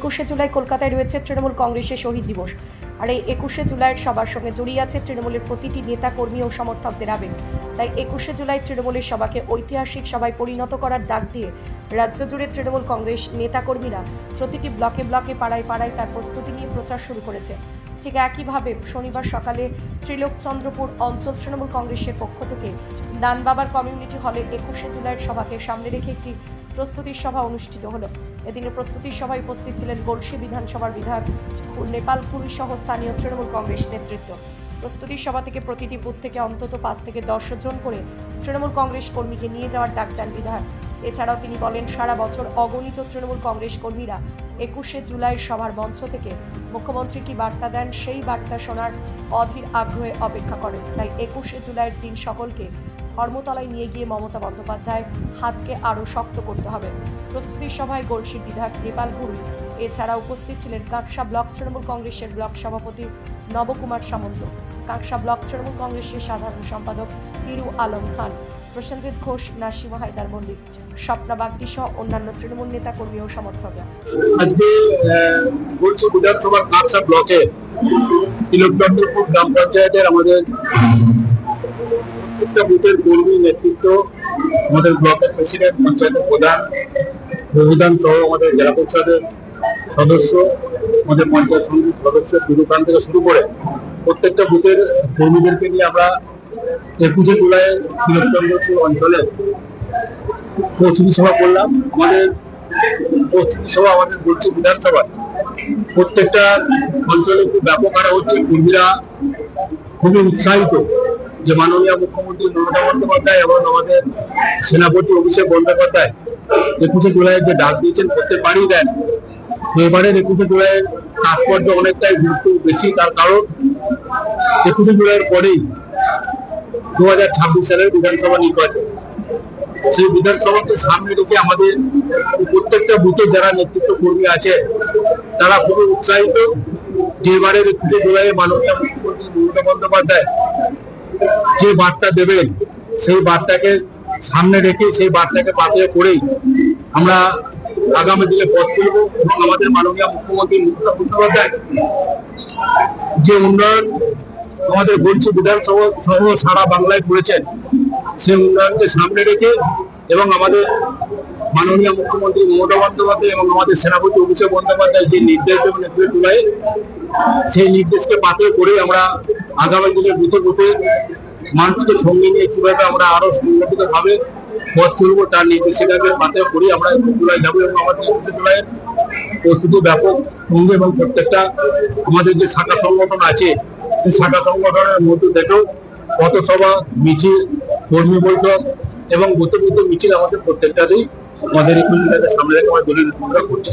একুশে জুলাই কলকাতায় রয়েছে তৃণমূল কংগ্রেসের শহীদ দিবস। আর এই একুশে জুলাইয়ের সবার সঙ্গে জড়িয়ে আছে তৃণমূলের প্রতিটি নেতা কর্মী ও সমর্থকদের আবেগ। তাই একুশে জুলাই তৃণমূলের সভাকে ঐতিহাসিক সভায় পরিণত করার ডাক দিয়ে রাজ্য জুড়ে তৃণমূল কংগ্রেস নেতাকর্মীরা প্রতিটি ব্লকে ব্লকে, পাড়ায় পাড়ায় তার প্রস্তুতি নিয়ে প্রচার শুরু করেছে। ঠিক একইভাবে শনিবার সকালে ত্রিলোকচন্দ্রপুর অঞ্চল তৃণমূল কংগ্রেসের পক্ষ থেকে দানবাবার কমিউনিটি হলে একুশে জুলাইয়ের সভাকে সামনে রেখে একটি প্রস্তুতির সভা অনুষ্ঠিত হলো। এদিনের প্রস্তুতির সভায় উপস্থিত ছিলেন গলসি বিধানসভার বিধায়ক, নেপাল খুরি সহ স্থানীয় তৃণমূল কংগ্রেস নেতৃত্ব। প্রস্তুতির সভা থেকে প্রতিটি বুথ থেকে অন্তত পাঁচ থেকে দশ জন করে তৃণমূল কংগ্রেস কর্মীকে নিয়ে যাওয়ার ডাক দেন বিধায়ক। এছাড়াও তিনি বলেন, সারা বছর অগণিত তৃণমূল কংগ্রেস কর্মীরা একুশে জুলাই সভার মঞ্চ থেকে মুখ্যমন্ত্রী কি বার্তা দেন, সেই বার্তা শোনার অধীর আগ্রহে অপেক্ষা করেন। তাই একুশে জুলাইয়ের দিন সকলকে ধর্মতলায় নিয়ে গিয়ে মমতা বন্দ্যোপাধ্যায় হাতকে আরও শক্ত করতে হবে। প্রস্তুতির সভায় গলসির বিধায়ক নেপাল গুরু। এছাড়া উপস্থিত ছিলেন কাঁকসা ব্লক তৃণমূল কংগ্রেসের ব্লক সভাপতি নবকুমার সামন্ত, কাঁকসা ব্লক তৃণমূল কংগ্রেসের সাধারণ সম্পাদক হিরু আলম খান, প্রসেনজিৎ ঘোষ, নাসিমা হায়দার মল্লিক, স্বপ্না বাগদি সহ অন্যান্য তৃণমূল নেতা কর্মী ও সমর্থকরা। আজকে বলছি কাঁকসা ব্লকে তিলকচন্দ্রপুর গ্রাম পঞ্চায়েতের আমাদের প্রত্যেকটা বুথের কর্মী নেতৃত্ব আমাদের ব্লকের প্রেসিডেন্ট পঞ্চায়েতের প্রধান প্রধান সহ আমাদের জেলা পরিষদের সদস্য, আমাদের পঞ্চায়েত সমিতির সদস্য দোকান থেকে শুরু করে প্রত্যেকটা বুথের কর্মীদেরকে নিয়ে আমরা একুশে জুলাই তিলকচন্দ্রপুর অঞ্চলে প্রস্তুতি সভা করলাম। আমাদের প্রস্তুতি সভা আমাদের বলছে বিধানসভা প্রত্যেকটা অঞ্চলে খুব ব্যাপক হারে হচ্ছে। কর্মীরা খুবই উৎসাহিত। যে মাননীয় মুখ্যমন্ত্রী মমতা বন্দ্যোপাধ্যায় এবং আমাদের সেনাপতি অভিষেক বন্দ্যোপাধ্যায় একুশে জুলাইয়ের যে ডাক দিয়েছেন প্রত্যেকবারই দেন। এবারের একুশে জুলাইয়ের তাৎপর্য অনেকটাই গুরুত্ব বেশি, তার কারণ একুশে জুলাইয়ের পরেই দু হাজার ছাব্বিশ সালের বিধানসভা নির্বাচন। সেই বিধানসভাকে সামনে রেখে আমাদের প্রত্যেকটা বুথে যারা নেতৃত্ব কর্মী আছে, তারা খুবই উৎসাহিত যে এবারের একুশে জুলাই মাননীয় মুখ্যমন্ত্রী মমতা বন্দ্যোপাধ্যায় যে বার্তা দেবেন, সেই বার্তাকে সামনে রেখে, সেই বার্তাকে পাথরে করেই আমরা আগামী দিনে পথ চলব এবং আমাদের মাননীয় মুখ্যমন্ত্রী মমতা বন্দ্যোপাধ্যায় যে উন্নয়ন আমাদের বলছি বিধানসভা সহ সারা বাংলায় করেছেন, সেই উন্নয়নকে সামনে রেখে এবং আমাদের মাননীয় মুখ্যমন্ত্রী মমতা বন্দ্যোপাধ্যায় এবং আমাদের সেনাপতি অভিষেক বন্দ্যোপাধ্যায় যে নির্দেশ দেবেন এপ্রিল জুলাই সেই নির্দেশকে পাথর করে আমরা আগামী দিনে বুথে বুথে মানুষকে সঙ্গে নিয়ে কীভাবে আমরা আরও সংগঠিত ভাবে পথ চলবো তার নির্দেশিকাকে পাথর করে আমরা জুলাই যাব এবং আমাদের জুলাইয়ের প্রস্তুতি ব্যাপক সঙ্গে এবং প্রত্যেকটা আমাদের যে শাখা সংগঠন আছে, সেই শাখা সংগঠনের মধ্যে থেকেও পথসভা, মিছিল, কর্মী বৈঠক এবং বুথে বুথে মিছিল আমাদের প্রত্যেকটাতেই আমাদের জুলাইকে সামনে রেখে আমরা দলীয় করছি।